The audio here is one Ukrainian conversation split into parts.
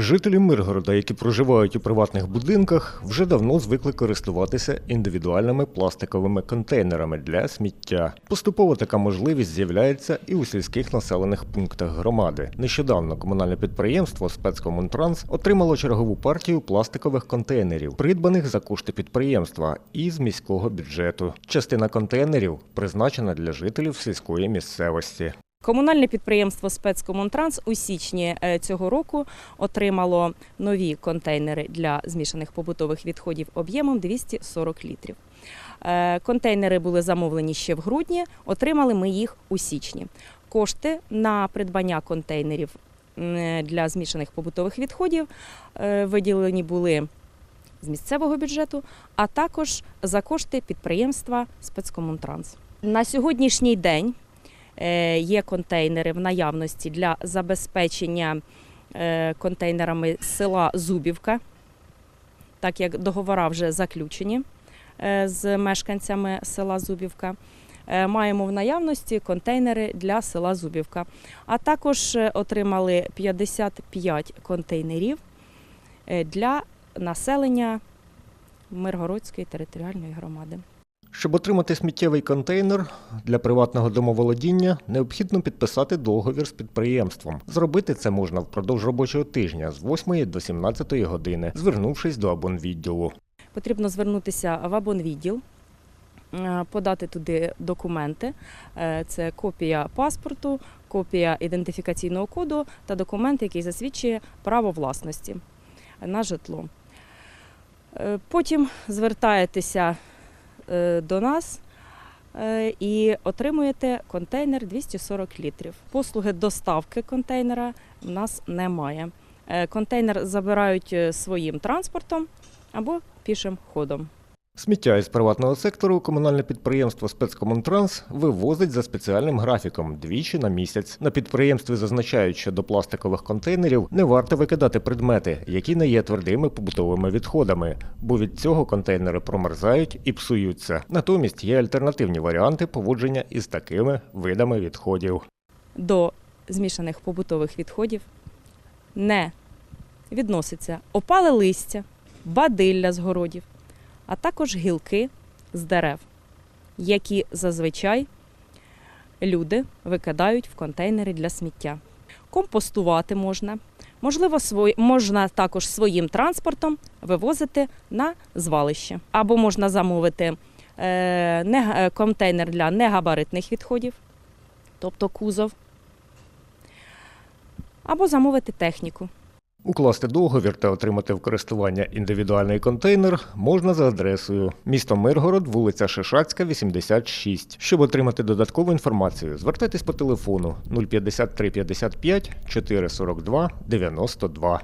Жителі Миргорода, які проживають у приватних будинках, вже давно звикли користуватися індивідуальними пластиковими контейнерами для сміття. Поступово така можливість з'являється і у сільських населених пунктах громади. Нещодавно комунальне підприємство спецкомунтранс отримало чергову партію пластикових контейнерів, придбаних за кошти підприємства і з міського бюджету. Частина контейнерів призначена для жителів сільської місцевості. Комунальне підприємство спецкомунтранс у січні е, цього року отримало нові контейнери для змішаних побутових відходів об'ємом 240 літрів. Е, Контейнери були замовлені ще в грудні, отримали ми їх у січні. Кошти на придбання контейнерів для змішаних побутових відходів е, виділені були з місцевого бюджету, а також за кошти підприємства спецкомунтранс. На сьогоднішній день є контейнери в наявності для забезпечення е, контейнерами села Зубівка, так як договори вже заключені е, з мешканцями села Зубівка. Е, Маємо в наявності контейнери для села Зубівка. А також е, отримали 55 контейнерів е, для населення Миргородської територіальної громади. Щоб отримати сміттєвий контейнер для приватного домоволодіння, необхідно підписати договір з підприємством. Зробити це можна впродовж робочого тижня з 8 до 17 години, звернувшись до абонвідділу. Потрібно звернутися в абонвідділ, е, подати туди документи. Е, Це копія паспорту, копія ідентифікаційного коду та документ, який засвідчує право власності на житло. Е, Потім звертаєтеся до нас е, і отримуєте контейнер 240 літрів. Послуги доставки контейнера в нас немає. Е, Контейнер забирають е, своїм транспортом або пішим ходом. Сміття із приватного сектору комунальне підприємство спецкомунтранс вивозить за спеціальним графіком двічі на місяць. На підприємстві зазначають, що до пластикових контейнерів не варто викидати предмети, які не є твердими побутовими відходами, бо від цього контейнери промерзають і псуються. Натомість є альтернативні варіанти поводження із такими видами відходів. До змішаних побутових відходів не відноситься опале листя, бадилля з городів, а також гілки з дерев, які зазвичай люди викидають в контейнери для сміття. Компостувати можна. Можливо, свої, можна також своїм транспортом вивозити на звалище. Або можна замовити е, не, е, контейнер для негабаритних відходів, тобто кузов, або замовити техніку. Укласти договір та отримати в користування індивідуальний контейнер можна за адресою місто Миргород, вулиця Шишацька, 86. Щоб отримати додаткову інформацію, звертайтесь по телефону 053 55 442 92.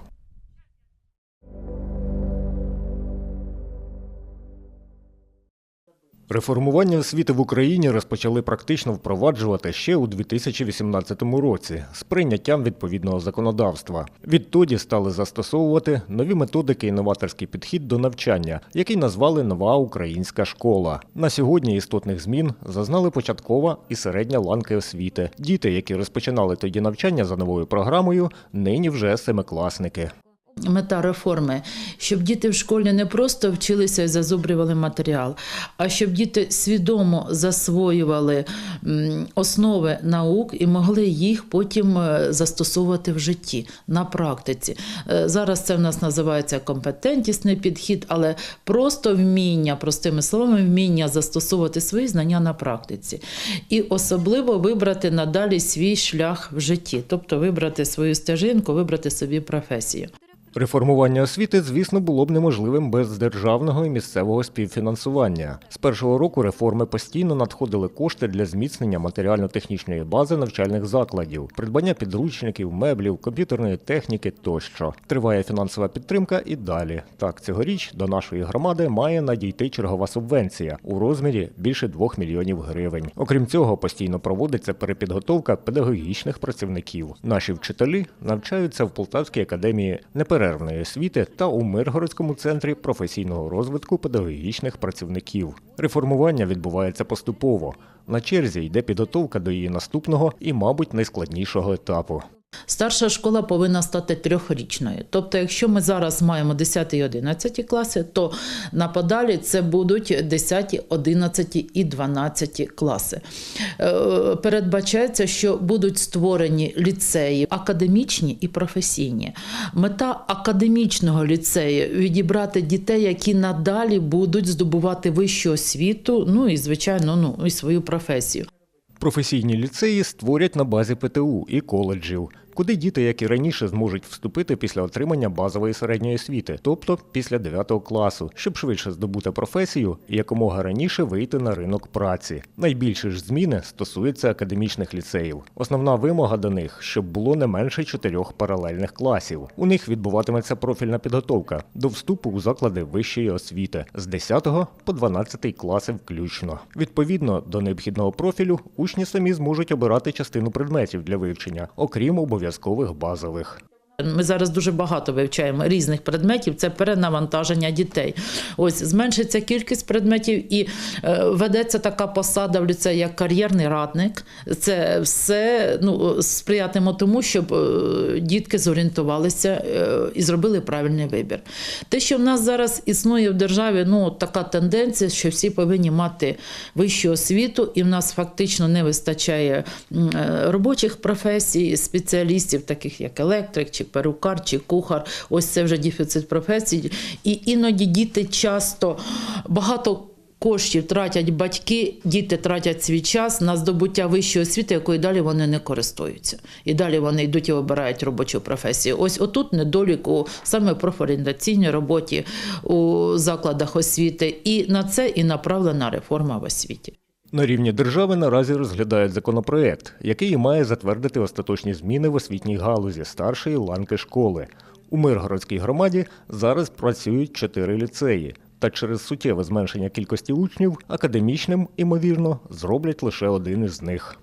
Реформування освіти в Україні розпочали практично впроваджувати ще у 2018 році з прийняттям відповідного законодавства. Відтоді стали застосовувати нові методики і новаторський підхід до навчання, який назвали Нова українська школа. На сьогодні істотних змін зазнали початкова і середня ланки освіти. Діти, які розпочинали тоді навчання за новою програмою, нині вже семикласники. Мета реформи, щоб діти в школі не просто вчилися і зазубрювали матеріал, а щоб діти свідомо засвоювали основи наук і могли їх потім е, застосовувати в житті на практиці. Е, Зараз це в нас називається компетентісний підхід, але просто вміння, простими словами, вміння застосовувати свої знання на практиці. І особливо вибрати надалі свій шлях в житті, тобто вибрати свою стежинку, вибрати собі професію. Реформування освіти, звісно, було б неможливим без державного і місцевого співфінансування. З першого року реформи постійно надходили кошти для зміцнення матеріально-технічної бази навчальних закладів, придбання підручників, меблів, комп'ютерної техніки тощо. Триває фінансова підтримка і далі. Так, цьогоріч до нашої громади має надійти чергова субвенція у розмірі більше 2 мільйонів гривень. Окрім цього, постійно проводиться перепідготовка педагогічних працівників. Наші вчителі навчаються в Полтавській академії неперервної освіти та у Миргородському центрі професійного розвитку педагогічних працівників. Реформування відбувається поступово. На черзі йде підготовка до її наступного і, мабуть, найскладнішого етапу. Старша школа повинна стати трьохрічною. Тобто, якщо ми зараз маємо 10 і 11 класи, то на подалі це будуть 10, 11 і 12 класи. Е, Передбачається, що будуть створені ліцеї академічні і професійні. Мета академічного ліцею відібрати дітей, які надалі будуть здобувати вищу освіту, ну і звичайно, ну і свою професію. Професійні ліцеї створять на базі ПТУ і коледжів, куди діти, як і раніше, зможуть вступити після отримання базової середньої освіти, тобто після 9 класу, щоб швидше здобути професію і якомога раніше вийти на ринок праці. Найбільші ж зміни стосуються академічних ліцеїв. Основна вимога до них, щоб було не менше чотирьох паралельних класів. У них відбуватиметься профільна підготовка до вступу у заклади вищої освіти з 10 по 12 класи включно. Відповідно до необхідного профілю, учні самі зможуть обирати частину предметів для вивчення, окрім обов'язкових базових. Ми зараз дуже багато вивчаємо різних предметів. Це перенавантаження дітей. Ось зменшиться кількість предметів і е, ведеться така посада в ліцеї, як кар'єрний радник. Це все ну, сприятиме тому, щоб е, дітки зорієнтувалися е, і зробили правильний вибір. Те, що в нас зараз існує в державі, ну така тенденція, що всі повинні мати вищу освіту, і в нас фактично не вистачає робочих професій, спеціалістів, таких як електрик, чи перукар, чи кухар. Ось це вже дефіцит професій. І іноді діти часто багато. Коштів тратять батьки, діти тратять свій час на здобуття вищої освіти, якої далі вони не користуються. І далі вони йдуть і обирають робочу професію. Ось отут недолік у саме профорієнтаційній роботі у закладах освіти. І на це і направлена реформа в освіті. На рівні держави наразі розглядають законопроект, який має затвердити остаточні зміни в освітній галузі старшої ланки школи. У Миргородській громаді зараз працюють чотири ліцеї. Та через суттєве зменшення кількості учнів академічним, імовірно, зроблять лише один із них.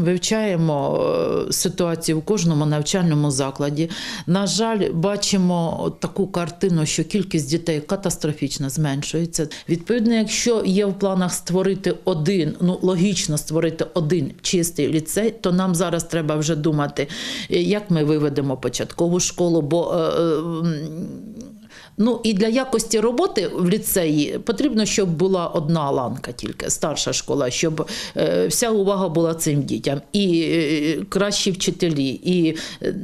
Вивчаємо е, ситуацію в кожному навчальному закладі. На жаль, бачимо таку картину, що кількість дітей катастрофічно зменшується. Відповідно, якщо є в планах створити один, ну логічно створити один чистий ліцей, то нам зараз треба вже думати, е, як ми виведемо початкову школу. бо е, е, Ну і для якості роботи в ліцеї потрібно, щоб була одна ланка, тільки старша школа, щоб е, вся увага була цим дітям, і е, кращі вчителі, і е,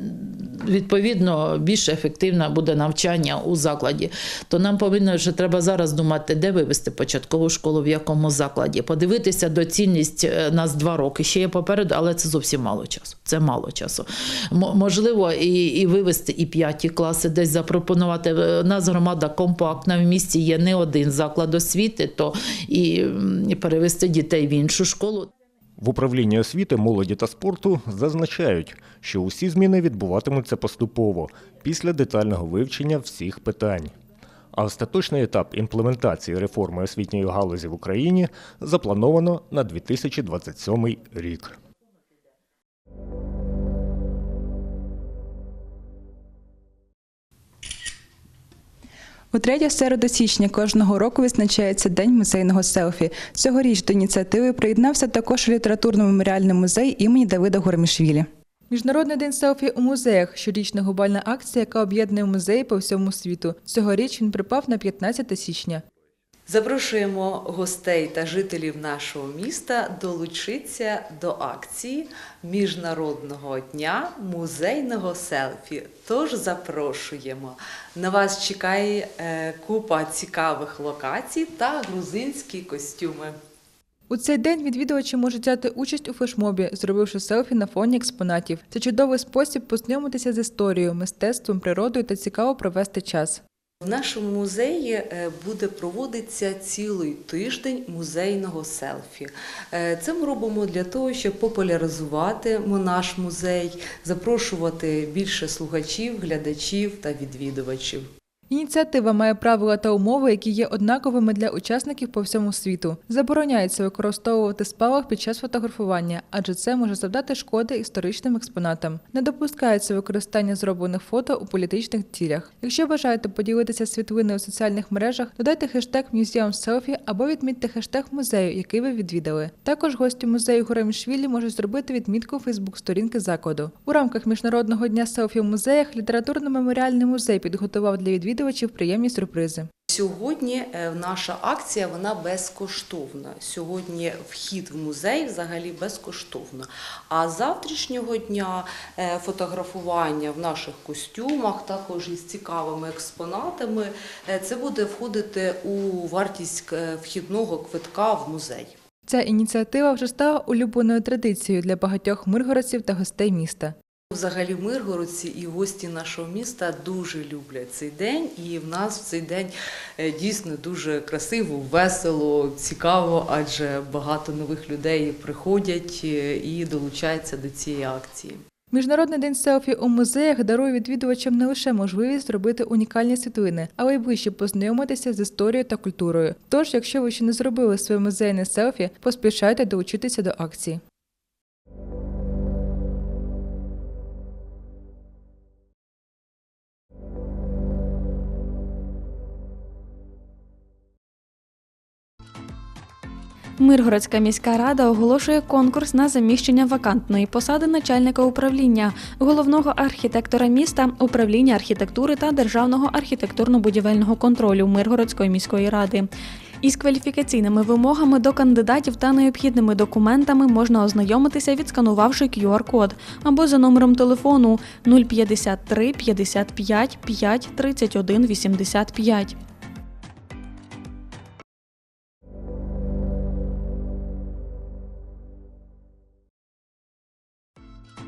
відповідно більш ефективне буде навчання у закладі. То нам повинно вже треба зараз думати, де вивести початкову школу, в якому закладі. Подивитися доцільність е, нас два роки. Ще є попереду, але це зовсім мало часу. Це мало часу. Можливо, і, і вивести і п'яті класи, десь запропонувати. У нас громада компактна, в місті є не один заклад освіти, то і перевести дітей в іншу школу. В управлінні освіти, молоді та спорту зазначають, що усі зміни відбуватимуться поступово після детального вивчення всіх питань. А остаточний етап імплементації реформи освітньої галузі в Україні заплановано на 2027 рік. У третє середу січня кожного року відзначається День музейного селфі. Цьогоріч до ініціативи приєднався також літературно-меморіальний музей імені Давида Гормішвілі. Міжнародний день селфі у музеях щорічна глобальна акція, яка об'єднує музеї по всьому світу. Цьогоріч він припав на 15 січня. Запрошуємо гостей та жителів нашого міста долучитися до акції Міжнародного дня музейного селфі. Тож запрошуємо. На вас чекає е, купа цікавих локацій та грузинські костюми. У цей день відвідувачі можуть взяти участь у флешмобі, зробивши селфі на фоні експонатів. Це чудовий спосіб познайомитися з історією, мистецтвом, природою та цікаво провести час. В нашому музеї е, буде проводитися цілий тиждень музейного селфі. Е, Це ми робимо для того, щоб популяризувати наш музей, запрошувати більше слухачів, глядачів та відвідувачів. Ініціатива має правила та умови, які є однаковими для учасників по всьому світу. Забороняється використовувати спалах під час фотографування, адже це може завдати шкоди історичним експонатам. Не допускається використання зроблених фото у політичних цілях. Якщо бажаєте поділитися світлиною у соціальних мережах, додайте хештег Museum або відмітьте хештег музею, який ви відвідали. Також гості музею Гуремішвілі можуть зробити відмітку Фейсбук-сторінки закладу. У рамках міжнародного дня селфі в музеях літературно-меморіальний музей підготував для відвідувачів приємні сюрпризи. Сьогодні е, наша акція вона безкоштовна. Сьогодні вхід в музей взагалі безкоштовно. А з завтрашнього дня е, фотографування в наших костюмах, також із цікавими експонатами, е, це буде входити у вартість вхідного квитка в музей. Ця ініціатива вже стала улюбленою традицією для багатьох миргородців та гостей міста. Взагалі миргородці і гості нашого міста дуже люблять цей день, і в нас в цей день е, дійсно дуже красиво, весело, цікаво, адже багато нових людей приходять е, і долучаються до цієї акції. Міжнародний день селфі у музеях дарує відвідувачам не лише можливість зробити унікальні світлини, але й ближче познайомитися з історією та культурою. Тож, якщо ви ще не зробили своє музейне селфі, поспішайте долучитися до акції. Миргородська міська рада оголошує конкурс на заміщення вакантної посади начальника управління, головного архітектора міста, управління архітектури та державного архітектурно-будівельного контролю Миргородської міської ради. Із кваліфікаційними вимогами до кандидатів та необхідними документами можна ознайомитися, відсканувавши QR-код або за номером телефону 053 55 5 31 85.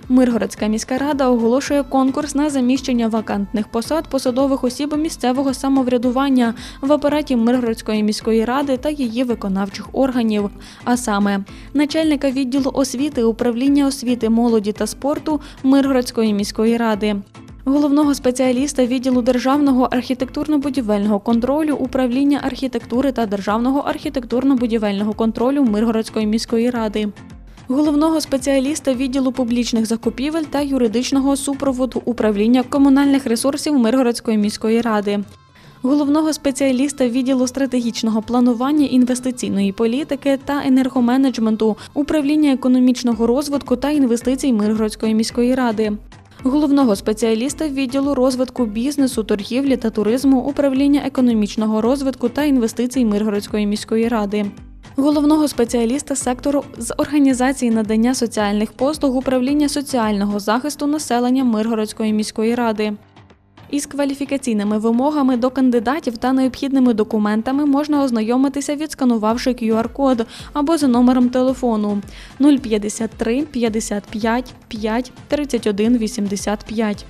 Миргородська міська рада оголошує конкурс на заміщення вакантних посад посадових осіб місцевого самоврядування в апараті Миргородської міської ради та її виконавчих органів, а саме начальника відділу освіти управління освіти, молоді та спорту Миргородської міської ради. Головного спеціаліста відділу державного архітектурно-будівельного контролю управління архітектури та державного архітектурно-будівельного контролю Миргородської міської ради, головного спеціаліста відділу публічних закупівель та юридичного супроводу управління комунальних ресурсів Миргородської міської ради. Головного спеціаліста відділу стратегічного планування інвестиційної політики та енергоменеджменту управління економічного розвитку та інвестицій Миргородської міської ради, головного спеціаліста відділу розвитку бізнесу, торгівлі та туризму управління економічного розвитку та інвестицій Миргородської міської ради головного спеціаліста сектору з організації надання соціальних послуг управління соціального захисту населення Миргородської міської ради. Із кваліфікаційними вимогами до кандидатів та необхідними документами можна ознайомитися, відсканувавши QR-код або за номером телефону 053 55 5 31 85.